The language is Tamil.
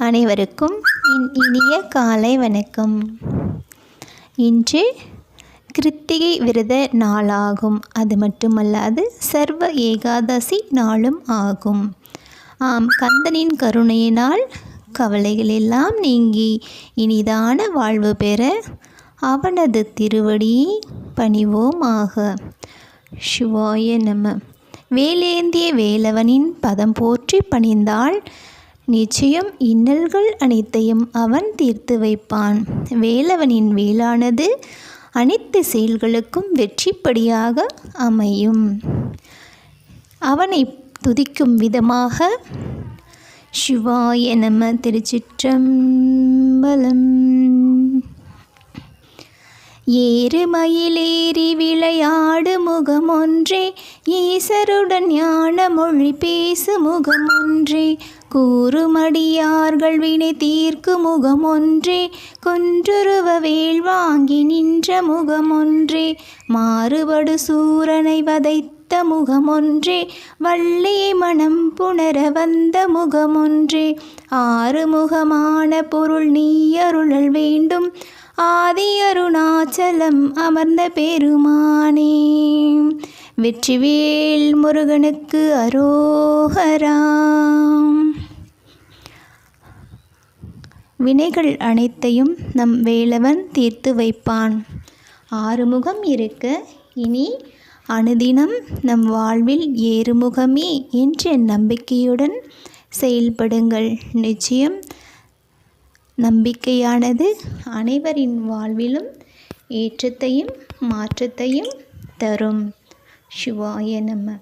அனைவருக்கும் என் இனிய காலை வணக்கம். இன்று கிருத்திகை விரத நாளாகும். அது மட்டுமல்லாது சர்வ ஏகாதசி நாளும் ஆகும். ஆம் கந்தனின் கருணையினால் கவலைகள் எல்லாம் நீங்கி இனிதான வாழ்வு பெற அவனது திருவடியை ஆக சிவாய நம. வேலேந்திய வேலவனின் பதம் போற்றி பணிந்தால் நிச்சயம் இன்னல்கள் அனைத்தையும் அவன் தீர்த்து வைப்பான். வேலவனின் வேளானது அனைத்து செயல்களுக்கும் வெற்றிப்படியாக அமையும். அவனை துதிக்கும் விதமாக சிவாய நம திருச்சிற்றம்பலம். ஏறு மயிலேறி விளையாடு முகமொன்றே ஈசருடன் ஞான மொழி பேசு முகமொன்றே. கூறுமடியார்கள் வினை தீர்க்கு முகமொன்றே கொன்றுருவ வேள் வாங்கி நின்ற முகமொன்றே மாறுபடு சூரனை வதைத்த முகமொன்றே வள்ளி மனம் புணர வந்த முகமொன்றே ஆறுமுகமான பொருள் நீ அருளல் வேண்டும் ஆதி அருணாச்சலம் அமர்ந்த பெருமானே. வெற்றிவேல் முருகனுக்கு அரோகராம் வினைகள் அனைத்தையும் நம் வேலவன் தீர்த்து வைப்பான். ஆறுமுகம் இருக்க இனி அனுதினம் நம் வாழ்வில் ஏறுமுகமே என்ற நம்பிக்கையுடன் செயல்படுங்கள். நிச்சயம் நம்பிக்கையானது அனைவரின் வாழ்விலும் ஏற்றத்தையும் மாற்றத்தையும் தரும். சிவாய நம்ம